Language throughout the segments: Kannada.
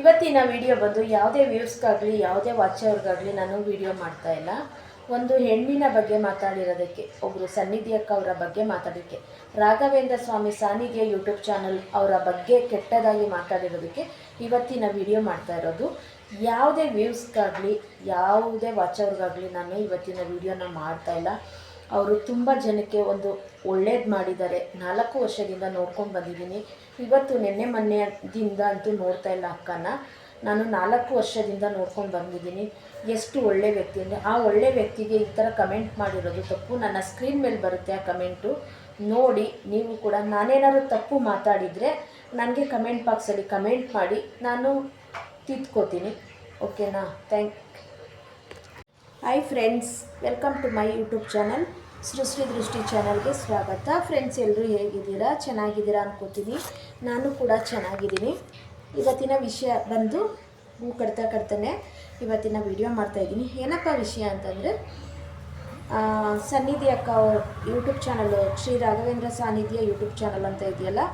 ಇವತ್ತಿನ ವಿಡಿಯೋ ಬಂದು ಯಾವುದೇ ವ್ಯೂಸ್ಗಾಗಲಿ ಯಾವುದೇ ವಾಚವ್ರಿಗಾಗಲಿ ನಾನು ವಿಡಿಯೋ ಮಾಡ್ತಾ ಇಲ್ಲ. ಒಂದು ಹೆಣ್ಣಿನ ಬಗ್ಗೆ ಮಾತಾಡಿರೋದಕ್ಕೆ ಒಬ್ಬರು ಸನ್ನಿಧಿ ಅಕ್ಕ ಅವರ ಬಗ್ಗೆ ಮಾತಾಡೋಕ್ಕೆ ರಾಘವೇಂದ್ರ ಸ್ವಾಮಿ ಸಾನಿಧ್ಯ ಯೂಟ್ಯೂಬ್ ಚಾನಲ್ ಅವರ ಬಗ್ಗೆ ಕೆಟ್ಟದಾಗಿ ಮಾತಾಡಿರೋದಕ್ಕೆ ಇವತ್ತಿನ ವಿಡಿಯೋ ಮಾಡ್ತಾ ಇರೋದು. ಯಾವುದೇ ವ್ಯೂಸ್ಗಾಗಲಿ ಯಾವುದೇ ವಾಚವ್ರಿಗಾಗಲಿ ನಾನು ಇವತ್ತಿನ ವಿಡಿಯೋನ ಮಾಡ್ತಾ ಇಲ್ಲ. ಅವರು ತುಂಬ ಜನಕ್ಕೆ ಒಂದು ಒಳ್ಳೇದು ಮಾಡಿದ್ದಾರೆ. ನಾಲ್ಕು ವರ್ಷದಿಂದ ನೋಡ್ಕೊಂಡು ಬಂದಿದ್ದೀನಿ. ಇವತ್ತು ನಿನ್ನೆ ಮೊನ್ನೆದಿಂದ ಅಂತೂ ನೋಡ್ತಾ ಇಲ್ಲ ಅಕ್ಕನ. ನಾನು ನಾಲ್ಕು ವರ್ಷದಿಂದ ನೋಡ್ಕೊಂಡು ಬಂದಿದ್ದೀನಿ. ಎಷ್ಟು ಒಳ್ಳೆ ವ್ಯಕ್ತಿ ಅಂದರೆ, ಆ ಒಳ್ಳೆ ವ್ಯಕ್ತಿಗೆ ಈ ಥರ ಕಮೆಂಟ್ ಮಾಡಿರೋದು ತಪ್ಪು. ನನ್ನ ಸ್ಕ್ರೀನ್ ಮೇಲೆ ಬರುತ್ತೆ ಆ ಕಮೆಂಟು ನೋಡಿ, ನೀವು ಕೂಡ ನಾನೇನಾದ್ರು ತಪ್ಪು ಮಾತಾಡಿದರೆ ನನಗೆ ಕಮೆಂಟ್ ಬಾಕ್ಸಲ್ಲಿ ಕಮೆಂಟ್ ಮಾಡಿ, ನಾನು ತಿದ್ಕೋತೀನಿ. ಓಕೆನಾ thank hi friends welcome to my YouTube channel Srishti Drishti ಚಾನಲ್ಗೆ ಸ್ವಾಗತ. ಫ್ರೆಂಡ್ಸ್ ಎಲ್ಲರೂ ಹೇಗಿದ್ದೀರಾ? ಚೆನ್ನಾಗಿದ್ದೀರಾ ಅನ್ಕೋತೀನಿ. ನಾನು ಕೂಡ ಚೆನ್ನಾಗಿದ್ದೀನಿ. ಇವತ್ತಿನ ವಿಷಯ ಬಂದು ಹೂ ಕಟ್ತಾ ಕಡ್ತಾನೆ ಇವತ್ತಿನ ವಿಡಿಯೋ ಮಾಡ್ತಾಯಿದ್ದೀನಿ ಏನಪ್ಪ ವಿಷಯ ಅಂತಂದರೆ ಸನ್ನಿಧಿ ಅಕ್ಕ ಅವ್ರ ಯೂಟ್ಯೂಬ್ ಚಾನಲ್ಲು ಶ್ರೀ ರಾಘವೇಂದ್ರ ಸಾನ್ನಿಧ್ಯ ಯೂಟ್ಯೂಬ್ ಚಾನಲ್ ಅಂತ ಇದೆಯಲ್ಲ,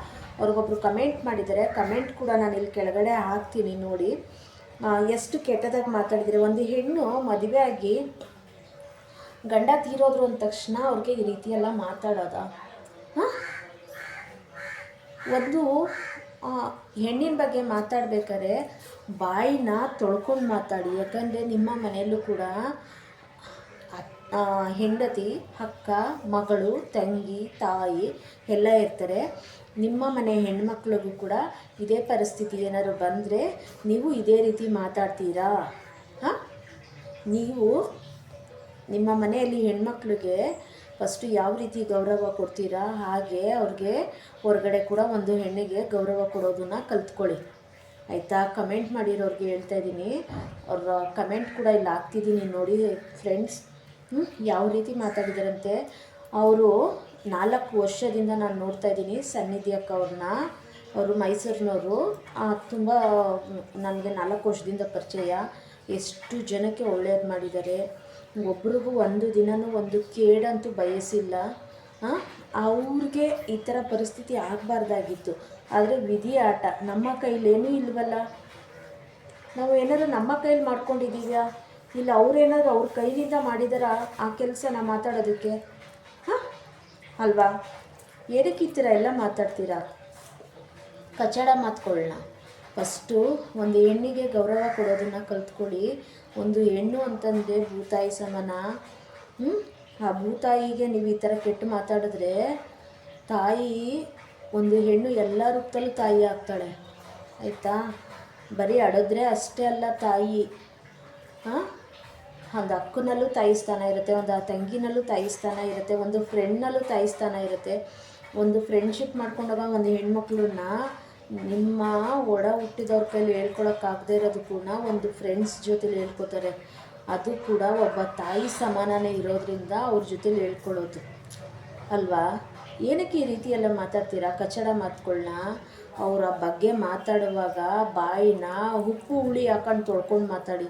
ಅವ್ರಿಗೊಬ್ರು ಕಮೆಂಟ್ ಮಾಡಿದ್ದಾರೆ. ಕಮೆಂಟ್ ಕೂಡ ನಾನು ಇಲ್ಲಿ ಕೆಳಗಡೆ ಹಾಕ್ತೀನಿ ನೋಡಿ. ಎಷ್ಟು ಕೆಟ್ಟದಾಗಿ ಮಾತಾಡಿದರೆ, ಒಂದು ಹೆಣ್ಣು ಮದುವೆ ಆಗಿ ಗಂಡ ತೀರೋದ್ರು ಅಂದ ತಕ್ಷಣ ಅವ್ರಿಗೆ ಈ ರೀತಿ ಎಲ್ಲ ಮಾತಾಡೋದ. ಒಂದು ಹೆಣ್ಣಿನ ಬಗ್ಗೆ ಮಾತಾಡ್ಬೇಕಾದ್ರೆ ಬಾಯಿನ ತೊಳ್ಕೊಂಡು ಮಾತಾಡಿ. ಯಾಕಂದರೆ ನಿಮ್ಮ ಮನೆಯಲ್ಲೂ ಕೂಡ ಹೆಂಡತಿ, ಅಕ್ಕ, ಮಗಳು, ತಂಗಿ, ತಾಯಿ ಎಲ್ಲ ಇರ್ತಾರೆ. ನಿಮ್ಮ ಮನೆ ಹೆಣ್ಮಕ್ಳಿಗೂ ಕೂಡ ಇದೇ ಪರಿಸ್ಥಿತಿ ಏನಾದ್ರು ಬಂದರೆ ನೀವು ಇದೇ ರೀತಿ ಮಾತಾಡ್ತೀರಾ? ಹಾಂ? ನೀವು ನಿಮ್ಮ ಮನೆಯಲ್ಲಿ ಹೆಣ್ಮಕ್ಳಿಗೆ ಫಸ್ಟು ಯಾವ ರೀತಿ ಗೌರವ ಕೊಡ್ತೀರಾ? ಹಾಗೆ ಅವ್ರಿಗೆ ಹೊರಗಡೆ ಕೂಡ ಒಂದು ಹೆಣ್ಣಿಗೆ ಗೌರವ ಕೊಡೋದನ್ನು ಕಲ್ತ್ಕೊಳ್ಳಿ. ಆಯಿತಾ? ಕಮೆಂಟ್ ಮಾಡಿರೋರಿಗೆ ಹೇಳ್ತಾ ಇದ್ದೀನಿ. ಅವ್ರ ಕಮೆಂಟ್ ಕೂಡ ಇಲ್ಲಿ ಹಾಕ್ತಿದ್ದೀನಿ ನೋಡಿ ಫ್ರೆಂಡ್ಸ್ ಹ್ಞೂ ಯಾವ ರೀತಿ ಮಾತಾಡಿದಾರಂತೆ? ಅವರು ನಾಲ್ಕು ವರ್ಷದಿಂದ ನಾನು ನೋಡ್ತಾ ಇದ್ದೀನಿ ಸನ್ನಿಧಿ ಅಕ್ಕ ಅವ್ರನ್ನ. ಅವರು ಮೈಸೂರಿನವರು. ತುಂಬ ನನಗೆ ನಾಲ್ಕು ವರ್ಷದಿಂದ ಪರಿಚಯ. ಎಷ್ಟು ಜನಕ್ಕೆ ಒಳ್ಳೆಯದು ಮಾಡಿದ್ದಾರೆ. ಒಬ್ರಿಗೂ ಒಂದು ದಿನವೂ ಒಂದು ಕೇಡಂತೂ ಬಯಸಿಲ್ಲ. ಅವ್ರಿಗೆ ಈ ಥರ ಪರಿಸ್ಥಿತಿ ಆಗಬಾರ್ದಾಗಿತ್ತು. ಆದರೆ ವಿಧಿ ಆಟ, ನಮ್ಮ ಕೈಲೇನೂ ಇಲ್ವಲ್ಲ. ನಾವು ಏನಾದರೂ ನಮ್ಮ ಕೈಲಿ ಮಾಡ್ಕೊಂಡಿದ್ದೀವ್ಯಾ ಇಲ್ಲ ಅವ್ರೇನಾದ್ರು ಅವ್ರ ಕೈಲಿಂದ ಮಾಡಿದಾರ ಆ ಕೆಲಸನ ಮಾತಾಡೋದಕ್ಕೆ? ಹಾಂ? ಅಲ್ವಾ? ಏನಕ್ಕೆ ಈ ಥರ ಎಲ್ಲ ಮಾತಾಡ್ತೀರಾ? ಕಚಡ ಮಾತ್ಕೊಳ್ಳೋಣ ಫಸ್ಟು ಒಂದು ಹೆಣ್ಣಿಗೆ ಗೌರವ ಕೊಡೋದನ್ನು ಕಲ್ತ್ಕೊಳ್ಳಿ. ಒಂದು ಹೆಣ್ಣು ಅಂತಂದರೆ ಭೂತಾಯಿ ಸಮಾನ. ಆ ಭೂತಾಯಿಗೆ ನೀವು ಈ ಥರ ಕೆಟ್ಟು ಮಾತಾಡಿದ್ರೆ ತಾಯಿ, ಒಂದು ಹೆಣ್ಣು ಎಲ್ಲ ರೂಪದಲ್ಲೂ ತಾಯಿ ಆಗ್ತಾಳೆ. ಆಯಿತಾ? ಬರೀ ಅಡಿದ್ರೆ ಅಷ್ಟೇ ಅಲ್ಲ ತಾಯಿ. ಹಾಂ ಒಂದು ಅಕ್ಕನಲ್ಲೂ ತಾಯಿ ಸ್ಥಾನ ಇರುತ್ತೆ, ಒಂದು ಆ ತಂಗಿನಲ್ಲೂ ತಾಯಿ ಸ್ಥಾನ ಇರುತ್ತೆ, ಒಂದು ಫ್ರೆಂಡ್ನಲ್ಲೂ ತಾಯಿ ಸ್ಥಾನ ಇರುತ್ತೆ. ಒಂದು ಫ್ರೆಂಡ್ಶಿಪ್ ಮಾಡ್ಕೊಂಡಾಗ ಒಂದು ಹೆಣ್ಮಕ್ಳನ್ನ ನಿಮ್ಮ ಒಡ ಹುಟ್ಟಿದವ್ರ ಕೈಲಿ ಹೇಳ್ಕೊಳಕ್ಕಾಗದೇ ಇರೋದು ಕೂಡ ಒಂದು ಫ್ರೆಂಡ್ಸ್ ಜೊತೆಲಿ ಹೇಳ್ಕೊತಾರೆ. ಅದು ಕೂಡ ಒಬ್ಬ ತಾಯಿ ಸಮಾನನೇ ಇರೋದ್ರಿಂದ ಅವ್ರ ಜೊತೆಲಿ ಹೇಳ್ಕೊಳ್ಳೋದು ಅಲ್ವಾ? ಏನಕ್ಕೆ ಈ ರೀತಿ ಎಲ್ಲ ಮಾತಾಡ್ತೀರಾ? ಕಚಡ ಮಾತುಗಳನ್ನ ಅವರ ಬಗ್ಗೆ ಮಾತಾಡುವಾಗ ಬಾಯಿನ ಉಪ್ಪು ಹುಳಿ ಹಾಕೊಂಡು ತೊಳ್ಕೊಂಡು ಮಾತಾಡಿ.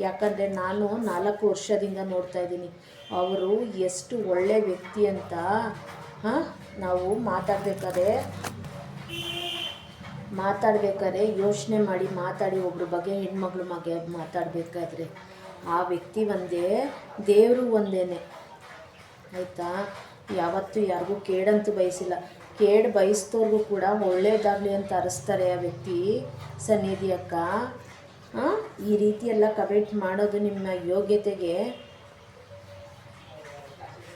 ಯಾಕಂದರೆ ನಾನು ನಾಲ್ಕು ವರ್ಷದಿಂದ ನೋಡ್ತಾ ಇದ್ದೀನಿ. ಅವರು ಎಷ್ಟು ಒಳ್ಳೆ ವ್ಯಕ್ತಿ ಅಂತ, ಹಾಂ? ನಾವು ಮಾತಾಡಬೇಕಾದ್ರೆ ಮಾತಾಡಬೇಕಾದ್ರೆ ಯೋಚನೆ ಮಾಡಿ ಮಾತಾಡಿ ಒಬ್ರ ಬಗ್ಗೆ ಹೆಣ್ಮಗಳು ಮಗೆ ಮಾತಾಡಬೇಕಾದ್ರೆ ಆ ವ್ಯಕ್ತಿ ಒಂದೇ, ದೇವರು ಒಂದೇನೆ. ಆಯಿತಾ? ಯಾವತ್ತೂ ಯಾರಿಗೂ ಕೇಡಂತೂ ಬಯಸಿಲ್ಲ. ಕೇಡು ಬಯಸ್ದವ್ರಿಗೂ ಕೂಡ ಒಳ್ಳೇದಾಗಲಿ ಅಂತ ಅರಸ್ತಾರೆ ಆ ವ್ಯಕ್ತಿ ಸನ್ನಿಧಿ ಅಕ್ಕ. ಈ ರೀತಿ ಎಲ್ಲ ಕಮೆಂಟ್ ಮಾಡೋದು ನಿಮ್ಮ ಯೋಗ್ಯತೆಗೆ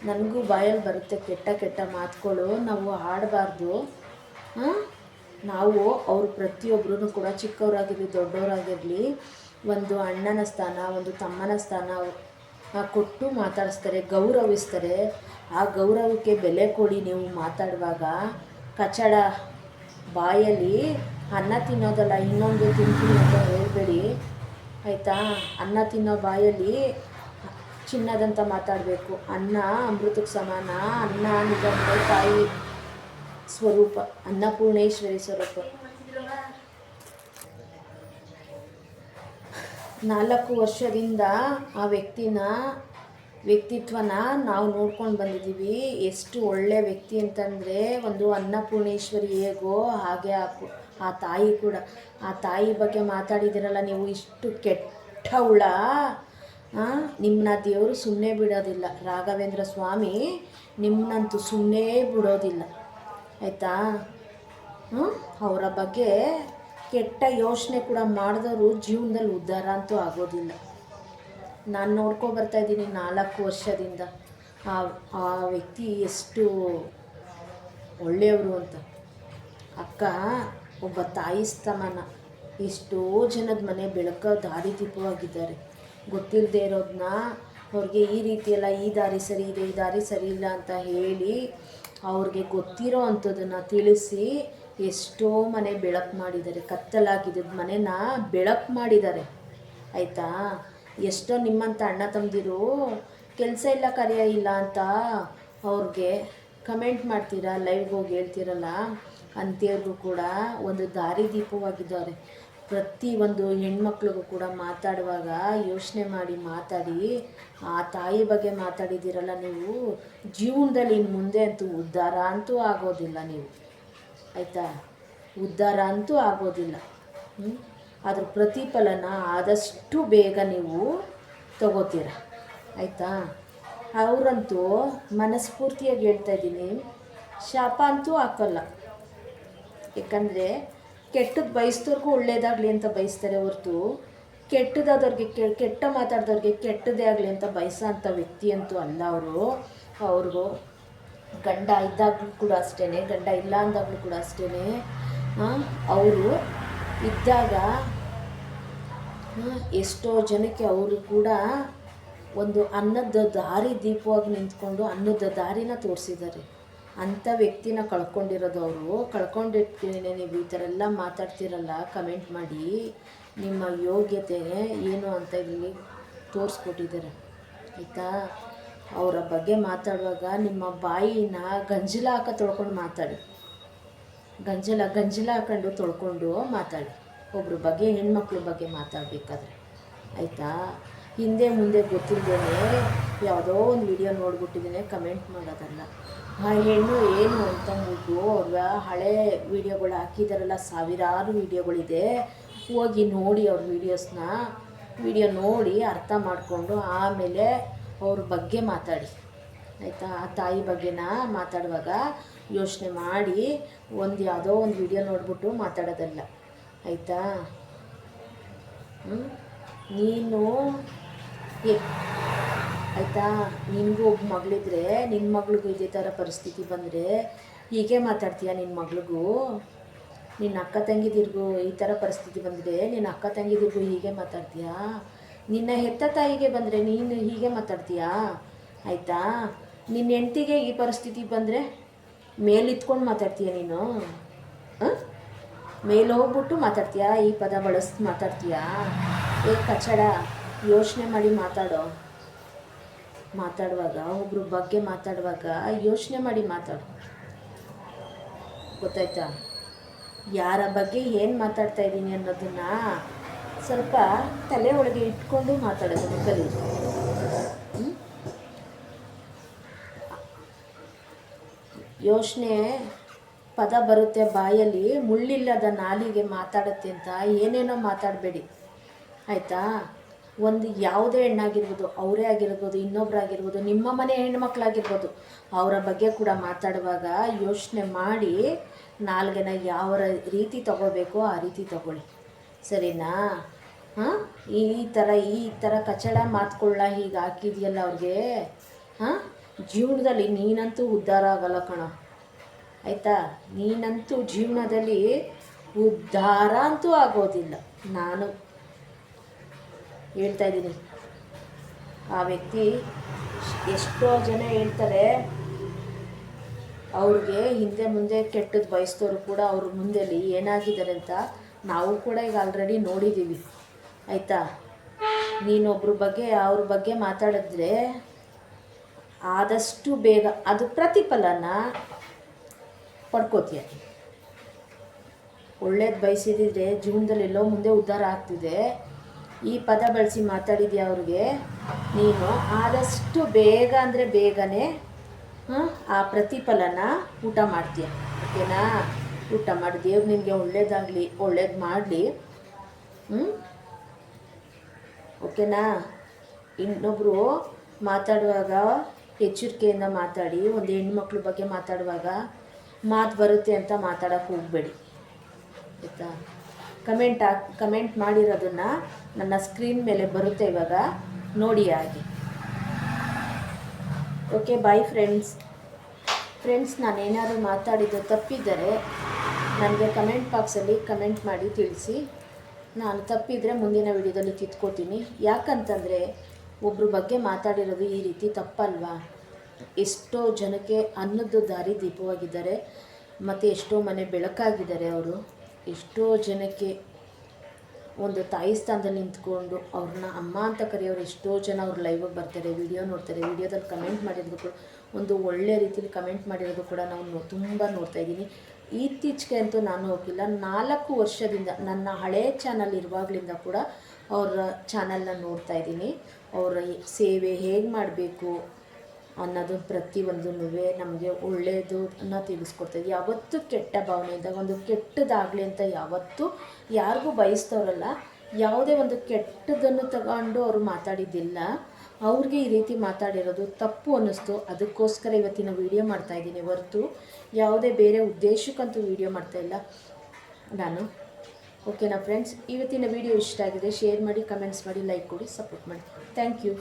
ನನಗೂ ಬಾಯಲ್ಲಿ ಬರುತ್ತೆ. ಕೆಟ್ಟ ಕೆಟ್ಟ ಮಾತುಗಳು ನಾವು ಆಡಬಾರ್ದು ನಾವು ಅವರು ಪ್ರತಿಯೊಬ್ಬರೂ ಕೂಡ ಚಿಕ್ಕವರಾಗಿರಲಿ, ದೊಡ್ಡವರಾಗಿರಲಿ, ಒಂದು ಅಣ್ಣನ ಸ್ಥಾನ, ಒಂದು ತಮ್ಮನ ಸ್ಥಾನ ಕೊಟ್ಟು ಮಾತಾಡಿಸ್ತಾರೆ, ಗೌರವಿಸ್ತಾರೆ. ಆ ಗೌರವಕ್ಕೆ ಬೆಲೆ ಕೊಡಿ ನೀವು ಮಾತಾಡುವಾಗ ಕಚಡ ಬಾಯಲ್ಲಿ ಅನ್ನ ತಿನ್ನೋದಲ್ಲ, ಇನ್ನೊಂದು ತಿಂತೀನಿ ಅಂತ ಹೇಳಬೇಡಿ. ಆಯಿತಾ? ಅನ್ನ ತಿನ್ನೋ ಬಾಯಲ್ಲಿ ಚಿನ್ನದಂತ ಮಾತಾಡಬೇಕು. ಅನ್ನ ಅಮೃತಕ್ಕೆ ಸಮಾನ, ಅನ್ನ ನಿಜ ತಾಯಿ ಸ್ವರೂಪ, ಅನ್ನಪೂರ್ಣೇಶ್ವರಿ ಸ್ವರೂಪ. ನಾಲ್ಕು ವರ್ಷದಿಂದ ಆ ವ್ಯಕ್ತಿನ ವ್ಯಕ್ತಿತ್ವನ ನಾವು ನೋಡ್ಕೊಂಡು ಬಂದಿದ್ದೀವಿ. ಎಷ್ಟು ಒಳ್ಳೆ ವ್ಯಕ್ತಿ ಅಂತಂದರೆ ಒಂದು ಅನ್ನಪೂರ್ಣೇಶ್ವರಿ ಹೇಗೋ ಹಾಗೆ ಆ ಆ ತಾಯಿ ಕೂಡ. ಆ ತಾಯಿ ಬಗ್ಗೆ ಮಾತಾಡಿದಿರಲ್ಲ ನೀವು, ಇಷ್ಟು ಕೆಟ್ಟ ಹುಳ. ನಿಮ್ಮನ್ನ ದೇವರು ಸುಮ್ಮನೆ ಬಿಡೋದಿಲ್ಲ. ರಾಘವೇಂದ್ರ ಸ್ವಾಮಿ ನಿಮ್ಮನ್ನಂತೂ ಸುಮ್ಮನೆ ಬಿಡೋದಿಲ್ಲ. ಆಯಿತಾ? ಅವರ ಬಗ್ಗೆ ಕೆಟ್ಟ ಯೋಚನೆ ಕೂಡ ಮಾಡಿದವರು ಜೀವನದಲ್ಲಿ ಉದ್ಧಾರ ಅಂತೂ ಆಗೋದಿಲ್ಲ. ನಾನು ನೋಡ್ಕೊ ಬರ್ತಾ ಇದ್ದೀನಿ ನಾಲ್ಕು ವರ್ಷದಿಂದ. ಆ ಆ ವ್ಯಕ್ತಿ ಎಷ್ಟು ಒಳ್ಳೆಯವರು ಅಂತ. ಅಕ್ಕ, ಒಬ್ಬ ತಾಯಿ ಸ್ತಮಾನ ಎಷ್ಟೋ ಜನದ ಮನೆ ಬೆಳಕ ದಾರಿ ದೀಪವಾಗಿದ್ದಾರೆ ಗೊತ್ತಿಲ್ಲದೆ ಇರೋದನ್ನ ಅವ್ರಿಗೆ ಈ ರೀತಿಯೆಲ್ಲ ಈ ದಾರಿ ಸರಿ ಇದೆ, ಈ ದಾರಿ ಸರಿ ಇಲ್ಲ ಅಂತ ಹೇಳಿ ಅವ್ರಿಗೆ ಗೊತ್ತಿರೋ ಅಂಥದ್ದನ್ನು ತಿಳಿಸಿ ಎಷ್ಟೋ ಮನೆ ಬೆಳಕು ಮಾಡಿದ್ದಾರೆ ಕತ್ತಲಾಗಿದ್ದ ಮನೆನ ಬೆಳಕು ಮಾಡಿದ್ದಾರೆ. ಆಯಿತಾ? ಎಷ್ಟೋ ನಿಮ್ಮಂಥ ಅಣ್ಣ ತಮ್ಮದಿರು ಕೆಲಸ ಇಲ್ಲ, ಕರೆಯ ಇಲ್ಲ ಅಂತ ಅವ್ರಿಗೆ ಕಮೆಂಟ್ ಮಾಡ್ತೀರಾ, ಲೈವ್ಗೆ ಹೋಗಿ ಹೇಳ್ತೀರಲ್ಲ? ಅಂಥವ್ರಿಗೂ ಕೂಡ ಒಂದು ದಾರಿ ಪ್ರತಿ ಒಂದು ಹೆಣ್ಮಕ್ಳಿಗೂ ಕೂಡ ಮಾತಾಡುವಾಗ ಯೋಚನೆ ಮಾಡಿ ಮಾತಾಡಿ, ಆ ತಾಯಿ ಬಗ್ಗೆ ಮಾತಾಡಿದ್ದೀರಲ್ಲ ನೀವು, ಜೀವನದಲ್ಲಿ ಇನ್ನು ಮುಂದೆ ಅಂತೂ ಉದ್ಧಾರ ಅಂತೂ ಆಗೋದಿಲ್ಲ ನೀವು. ಆಯಿತಾ? ಉದ್ಧಾರ ಅಂತೂ ಆಗೋದಿಲ್ಲ? ಅದ್ರ ಪ್ರತಿಫಲನ ಆದಷ್ಟು ಬೇಗ ನೀವು ತಗೋತೀರ? ಆಯಿತಾ? ಅವರಂತೂ ಮನಸ್ಫೂರ್ತಿಯಾಗಿ ಹೇಳ್ತಾ ಇದ್ದೀನಿ. ಶಾಪ ಅಂತೂ ಹಾಕಲ್ಲ. ಯಾಕಂದರೆ ಕೆಟ್ಟದ್ದು ಬಯಸ್ದವ್ರಿಗೂ ಒಳ್ಳೇದಾಗಲಿ ಅಂತ ಬಯಸ್ತಾರೆ ಹೊರತು, ಕೆಟ್ಟದಾದವ್ರಿಗೆ ಕೆಟ್ಟ ಮಾತಾಡ್ದವ್ರಿಗೆ ಕೆಟ್ಟದೇ ಆಗಲಿ ಅಂತ ಬಯಸೋ ಅಂಥ ವ್ಯಕ್ತಿ ಅಂತೂ ಅಲ್ಲ ಅವರು. ಅವ್ರಿಗೂ ಗಂಡ ಇದ್ದಾಗಲೂ ಕೂಡ ಅಷ್ಟೇ ಗಂಡ ಇಲ್ಲ ಅಂದಾಗಲೂ ಕೂಡ ಅಷ್ಟೇ ಅವರು ಇದ್ದಾಗ ಎಷ್ಟೋ ಜನಕ್ಕೆ ಅವರು ಕೂಡ ಒಂದು ಅನ್ನದ ದಾರಿ ದೀಪವಾಗಿ ನಿಂತ್ಕೊಂಡು ಅನ್ನದ ದಾರಿನ ತೋರಿಸಿದ್ದಾರೆ. ಅಂಥ ವ್ಯಕ್ತಿನ ಕಳ್ಕೊಂಡಿರೋದು ಅವರು. ಕಳ್ಕೊಂಡಿರ್ತೀನಿ, ನೀವು ಈ ಥರ ಎಲ್ಲ ಮಾತಾಡ್ತಿರಲ್ಲ ಕಮೆಂಟ್ ಮಾಡಿ. ನಿಮ್ಮ ಯೋಗ್ಯತೆ ಏನು ಅಂತ ಇಲ್ಲಿ ತೋರಿಸ್ಕೊಟ್ಟಿದ್ದಾರೆ. ಆಯಿತಾ? ಅವರ ಬಗ್ಗೆ ಮಾತಾಡುವಾಗ ನಿಮ್ಮ ಬಾಯಿನ ಗಂಜಲ ಹಾಕ ತೊಳ್ಕೊಂಡು ಮಾತಾಡಿ. ಗಂಜಲ ಗಂಜಲ ಹಾಕೊಂಡು ತೊಳ್ಕೊಂಡು ಮಾತಾಡಿ. ಒಬ್ರ ಬಗ್ಗೆ, ಹೆಣ್ಮಕ್ಳ ಬಗ್ಗೆ ಮಾತಾಡಬೇಕಾದ್ರೆ. ಆಯಿತಾ? ಹಿಂದೆ ಮುಂದೆ ಗೊತ್ತಿಲ್ಲದೇ ಯಾವುದೋ ಒಂದು ವಿಡಿಯೋ ನೋಡ್ಬಿಟ್ಟಿದ್ದೀನಿ ಕಮೆಂಟ್ ಮಾಡೋದಲ್ಲ. ಆ ಹೆಣ್ಣು ಏನು ಅಂತ ಹೋಗು ಅವ್ರ ಹಳೆ ವಿಡಿಯೋಗಳು ಹಾಕಿದಾರಲ್ಲ, ಸಾವಿರಾರು ವಿಡಿಯೋಗಳಿದೆ. ಹೋಗಿ ನೋಡಿ ಅವ್ರ ವೀಡಿಯೋಸ್ನ. ವಿಡಿಯೋ ನೋಡಿ ಅರ್ಥ ಮಾಡಿಕೊಂಡು ಆಮೇಲೆ ಅವ್ರ ಬಗ್ಗೆ ಮಾತಾಡಿ. ಆಯಿತಾ? ಆ ತಾಯಿ ಬಗ್ಗೆನ ಮಾತಾಡುವಾಗ ಯೋಚನೆ ಮಾಡಿ ಒಂದು ಯಾವುದೋ ಒಂದು ವಿಡಿಯೋ ನೋಡ್ಬಿಟ್ಟು ಮಾತಾಡೋದಲ್ಲ. ಆಯಿತಾ? ನೀನು ಆಯಿತಾ? ನಿನಗೂ ಒಬ್ಬ ಮಗಳಿದ್ರೆ ನಿನ್ನ ಮಗಳಿಗೂ ಇದೇ ಥರ ಪರಿಸ್ಥಿತಿ ಬಂದರೆ ಹೀಗೆ ಮಾತಾಡ್ತೀಯ ನಿನ್ನ ಮಗಳಿಗೂ? ನಿನ್ನ ಅಕ್ಕ ತಂಗಿದಿರ್ಗೂ ಈ ಥರ ಪರಿಸ್ಥಿತಿ ಬಂದರೆ ನಿನ್ನ ಅಕ್ಕ ತಂಗಿದಿರ್ಗೂ ಹೀಗೆ ಮಾತಾಡ್ತೀಯಾ? ನಿನ್ನ ಹೆತ್ತ ತಾಯಿಗೆ ಬಂದರೆ ನೀನು ಹೀಗೆ ಮಾತಾಡ್ತೀಯಾ? ಆಯಿತಾ? ನಿನ್ನ ಹೆಂಡ್ತಿಗೆ ಈ ಪರಿಸ್ಥಿತಿ ಬಂದರೆ ಮೇಲಿತ್ಕೊಂಡು ಮಾತಾಡ್ತೀಯ ನೀನು? ಮೇಲೆ ಹೋಗ್ಬಿಟ್ಟು ಮಾತಾಡ್ತೀಯಾ? ಈ ಪದ ಬಳಸ್ ಮಾತಾಡ್ತೀಯಾ? ಏ ಕಚಡ, ಯೋಚನೆ ಮಾಡಿ ಮಾತಾಡೋ. ಮಾತಾಡುವಾಗ ಒಬ್ಬರ ಬಗ್ಗೆ ಮಾತಾಡುವಾಗ ಯೋಚನೆ ಮಾಡಿ ಮಾತಾಡು. ಗೊತ್ತಾಯ್ತಾ? ಯಾರ ಬಗ್ಗೆ ಏನು ಮಾತಾಡ್ತಾ ಇದ್ದೀನಿ ಅನ್ನೋದನ್ನು ಸ್ವಲ್ಪ ತಲೆ ಒಳಗೆ ಇಟ್ಕೊಂಡು ಮಾತಾಡೋದನ್ನು ಕಲಿ ಯೋಚನೆ ಪದ ಬರುತ್ತೆ ಬಾಯಲ್ಲಿ, ಮುಳ್ಳಿಲ್ಲದ ನಾಲಿಗೆ ಮಾತಾಡುತ್ತೆ ಅಂತ ಏನೇನೋ ಮಾತಾಡಬೇಡಿ. ಆಯಿತಾ? ಒಂದು ಯಾವುದೇ ಹೆಣ್ಣಾಗಿರ್ಬೋದು, ಅವರೇ ಆಗಿರ್ಬೋದು ಇನ್ನೊಬ್ಬರಾಗಿರ್ಬೋದು ನಿಮ್ಮ ಮನೆ ಹೆಣ್ಮಕ್ಳಾಗಿರ್ಬೋದು, ಅವರ ಬಗ್ಗೆ ಕೂಡ ಮಾತಾಡುವಾಗ ಯೋಚನೆ ಮಾಡಿ ನಾಲ್ಗೆನ ಯಾವ ರೀತಿ ತಗೋಬೇಕು ಆ ರೀತಿ ತಗೊಳ್ಳಿ. ಸರಿನಾ? ಹಾಂ? ಈ ಥರ ಈ ಥರ ಕಚಡ ಮಾತುಕೊಳ್ಳ ಹೀಗೆ ಹಾಕಿದೆಯಲ್ಲ ಅವ್ರಿಗೆ, ಹಾಂ? ಜೀವನದಲ್ಲಿ ನೀನಂತೂ ಉದ್ಧಾರ ಆಗಲ್ಲ ಕಣ. ಆಯಿತಾ? ನೀನಂತೂ ಜೀವನದಲ್ಲಿ ಉದ್ಧಾರ ಅಂತೂ ಆಗೋದಿಲ್ಲ. ನಾನು ಹೇಳ್ತಾ ಇದ್ದೀನಿ. ಆ ವ್ಯಕ್ತಿ ಎಷ್ಟೋ ಜನ ಹೇಳ್ತಾರೆ, ಅವ್ರಿಗೆ ಹಿಂದೆ ಮುಂದೆ ಕೆಟ್ಟದ್ದು ಬಯಸಿದವರು ಕೂಡ ಅವ್ರ ಮುಂದೆಲಿ ಏನಾಗಿದ್ದಾರೆ ಅಂತ ನಾವು ಕೂಡ ಈಗ ಆಲ್ರೆಡಿ ನೋಡಿದ್ದೀವಿ ಆಯಿತಾ? ನೀನೊಬ್ಬರ ಬಗ್ಗೆ, ಅವ್ರ ಬಗ್ಗೆ ಮಾತಾಡಿದ್ರೆ ಆದಷ್ಟು ಬೇಗ, ಅದು ಪ್ರತಿಫಲನ ಪಡ್ಕೋತೀಯ. ಒಳ್ಳೇದು ಬಯಸಿದ್ರೆ ಜೀವನದಲ್ಲಿ ಎಲ್ಲೋ ಮುಂದೆ ಉದ್ಧಾರ ಆಗ್ತಿದೆ. ಈ ಪದ ಬಳಸಿ ಮಾತಾಡಿದ್ಯಾ ಅವ್ರಿಗೆ? ನೀನು ಆದಷ್ಟು ಬೇಗ ಅಂದರೆ ಬೇಗನೆ ಆ ಪ್ರತಿಫಲನ ಊಟ ಮಾಡ್ತೀಯ. ಓಕೆನಾ? ಊಟ ಮಾಡಿ. ದೇವ್ರು ನಿಮಗೆ ಒಳ್ಳೇದಾಗಲಿ, ಒಳ್ಳೇದು ಮಾಡಲಿ. ಹ್ಞೂ ಓಕೆನಾ? ಇನ್ನೊಬ್ಬರು ಮಾತಾಡುವಾಗ ಎಚ್ಚರಿಕೆಯಿಂದ ಮಾತಾಡಿ, ಒಂದು ಹೆಣ್ಮಕ್ಳ ಬಗ್ಗೆ ಮಾತಾಡುವಾಗ ಮಾತು ಬರುತ್ತೆ ಅಂತ ಮಾತಾಡೋಕೆ ಹೋಗಬೇಡಿ. ಆಯಿತಾ? ಕಮೆಂಟ್ ಹಾಕ್ ಕಮೆಂಟ್ ಮಾಡಿರೋದನ್ನು ನನ್ನ ಸ್ಕ್ರೀನ್ ಮೇಲೆ ಬರುತ್ತೆ ಇವಾಗ. ನೋಡಿ ಆಗಿ ಓಕೆ ಬಾಯ್ ಫ್ರೆಂಡ್ಸ್ ಫ್ರೆಂಡ್ಸ್ ನಾನು ಏನಾದರೂ ಮಾತಾಡಿದ್ದು ತಪ್ಪಿದ್ದರೆ ನನಗೆ ಕಮೆಂಟ್ ಬಾಕ್ಸಲ್ಲಿ ಕಮೆಂಟ್ ಮಾಡಿ ತಿಳಿಸಿ. ನಾನು ತಪ್ಪಿದರೆ ಮುಂದಿನ ವಿಡಿಯೋದಲ್ಲಿ ತಿದ್ಕೋತೀನಿ ಯಾಕಂತಂದರೆ ಒಬ್ಬರ ಬಗ್ಗೆ ಮಾತಾಡಿರೋದು ಈ ರೀತಿ ತಪ್ಪಲ್ವಾ? ಎಷ್ಟೋ ಜನಕ್ಕೆ ಅನ್ನದ ದಾರಿ ದೀಪವಾಗಿದ್ದಾರೆ ಮತ್ತು ಎಷ್ಟೋ ಮನೆ ಬೆಳಕಾಗಿದ್ದಾರೆ ಅವರು. ಎಷ್ಟೋ ಜನಕ್ಕೆ ಒಂದು ತಾಯಿ ಸ್ಥಾನದಲ್ಲಿ ನಿಂತ್ಕೊಂಡು ಅವ್ರನ್ನ ಅಮ್ಮ ಅಂತ ಕರೆಯೋರು ಎಷ್ಟೋ ಜನ ಅವ್ರ ಲೈವಿಗೆ ಬರ್ತಾರೆ ವಿಡಿಯೋ ನೋಡ್ತಾರೆ ವಿಡಿಯೋದಲ್ಲಿ ಕಮೆಂಟ್ ಮಾಡಿರೋದು ಕೂಡ ಒಂದು ಒಳ್ಳೆ ರೀತಿಯಲ್ಲಿ ಕಮೆಂಟ್ ಮಾಡಿರೋದು ಕೂಡ ನಾವು ತುಂಬ ನೋಡ್ತಾ ಇದ್ದೀನಿ. ಇತ್ತೀಚೆಗೆ ಅಂತೂ ನಾನು ಹೋಗಿಲ್ಲ, ನಾಲ್ಕು ವರ್ಷದಿಂದ ನನ್ನ ಹಳೇ ಚಾನಲ್ ಇರುವಾಗಲಿಂದ ಕೂಡ ಅವರ ಚಾನಲ್ನ ನೋಡ್ತಾ ಇದ್ದೀನಿ. ಅವರ ಸೇವೆ ಹೇಗೆ ಮಾಡಬೇಕು ಅನ್ನೋದು ಪ್ರತಿಯೊಂದೂ ನಮಗೆ ಒಳ್ಳೆಯದನ್ನ ತಿಳಿಸ್ಕೊಡ್ತದೆ. ಯಾವತ್ತೂ ಕೆಟ್ಟ ಭಾವನೆ ಇದ್ದಾಗ ಒಂದು ಕೆಟ್ಟದಾಗಲಿ ಅಂತ ಯಾವತ್ತೂ ಯಾರಿಗೂ ಬಯಸ್ತವ್ರಲ್ಲ, ಯಾವುದೇ ಒಂದು ಕೆಟ್ಟದನ್ನು ತಗೊಂಡು ಅವರು ಮಾತಾಡಿದ್ದಿಲ್ಲ, ಅವ್ರಿಗೆ ಈ ರೀತಿ ಮಾತಾಡಿರೋದು ತಪ್ಪು ಅನ್ನಿಸ್ತು. ಅದಕ್ಕೋಸ್ಕರ ಇವತ್ತಿನ ವಿಡಿಯೋ ಮಾಡ್ತಾ ಇದ್ದೀನಿ. ಹೊರತು ಯಾವುದೇ ಬೇರೆ ಉದ್ದೇಶಕ್ಕಂತೂ ವಿಡಿಯೋ ಮಾಡ್ತಾ ಇಲ್ಲ ನಾನು. ಓಕೆನಾ ಫ್ರೆಂಡ್ಸ್? ಇವತ್ತಿನ ವಿಡಿಯೋ ಇಷ್ಟ ಆಗಿದೆ, ಶೇರ್ ಮಾಡಿ, ಕಮೆಂಟ್ಸ್ ಮಾಡಿ, ಲೈಕ್ ಕೊಡಿ, ಸಪೋರ್ಟ್ ಮಾಡಿ. Thank you.